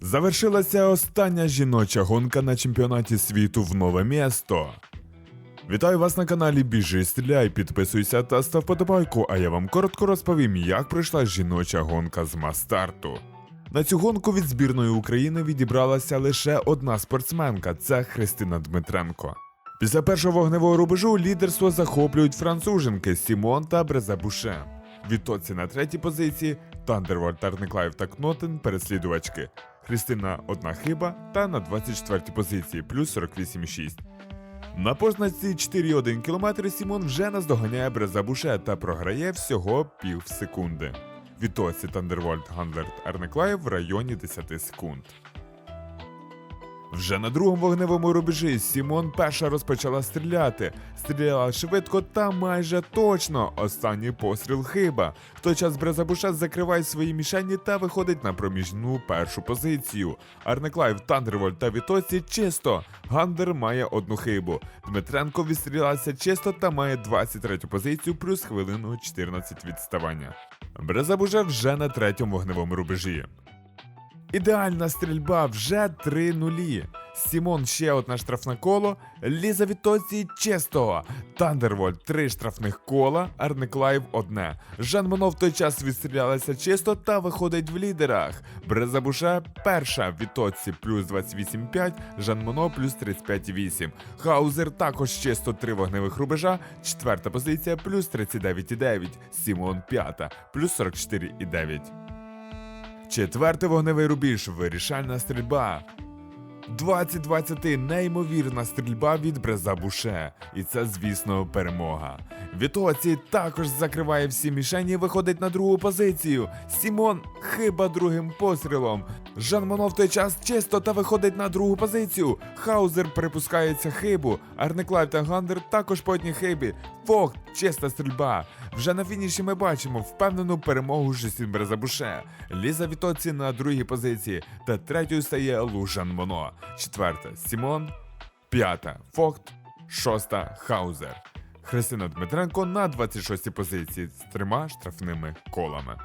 Завершилася остання жіноча гонка на чемпіонаті світу в нове місто. Вітаю вас на каналі Біжи Стріляй, підписуйся та став подобайку, а я вам коротко розповім, як пройшла жіноча гонка з мастарту. На цю гонку від збірної України відібралася лише одна спортсменка це Христина Дмитренко. Після першого вогневого рубежу лідерство захоплюють француженки Сімон та Брезабуше. Відтоці на третій позиції Тандервольд, Тарниклаєв та Кнотен переслідувачки. Христина одна хиба та на 24-й позиції плюс 48,6. На познаці 4,1 км Сімон вже наздоганяє Брезабуше та програє всього пів секунди. Відтоці Тандервольд Ганлерт Арнеклаєв в районі 10 секунд. Вже на другому вогневому рубежі Сімон перша розпочала стріляти. Стріляла швидко та майже точно. Останній постріл хиба. В той час Брезабуша закриває свої мішені та виходить на проміжну першу позицію. Арнеклаєв, Тандервольд та Вітоці чисто. Гандер має одну хибу. Дмитренко відстрілявся чисто та має 23 позицію плюс хвилину 14 відставання. Брезабуша вже на третьому вогневому рубежі. Ідеальна стрільба вже 3 нулі. Сімон ще одне штрафне коло, Ліза Вітоці чисто. Тандервольд три штрафних кола, Арниклаєв одне. Жан Моно в той час відстрілялася чисто та виходить в лідерах. Брезабуша перша Вітоці плюс 28,5, Жан Моно плюс 35,8. Хаузер також чисто три вогневих рубежа, четверта позиція плюс 39,9. Сімон п'ята плюс 44,9. Четвертий вогневий рубіж, вирішальна стрільба. 20-20 неймовірна стрільба від Брезабуше. І це, звісно, перемога. Вітоці також закриває всі мішені виходить на другу позицію. Сімон хиба другим пострілом. Жан Моно в той час чисто та виходить на другу позицію. Хаузер припускається хибу. Арнеклайв та Гандер також по одній хибі. Фохт чиста стрільба. Вже на фініші ми бачимо впевнену перемогу Жесін Брезабуше. Ліза Вітоці на другій позиції. Та третьою стає Лужан Моно. Четверта Сімон. П'ята Фокт, Шоста Хаузер. Христина Дмитренко на 26-й позиції з трьома штрафними колами.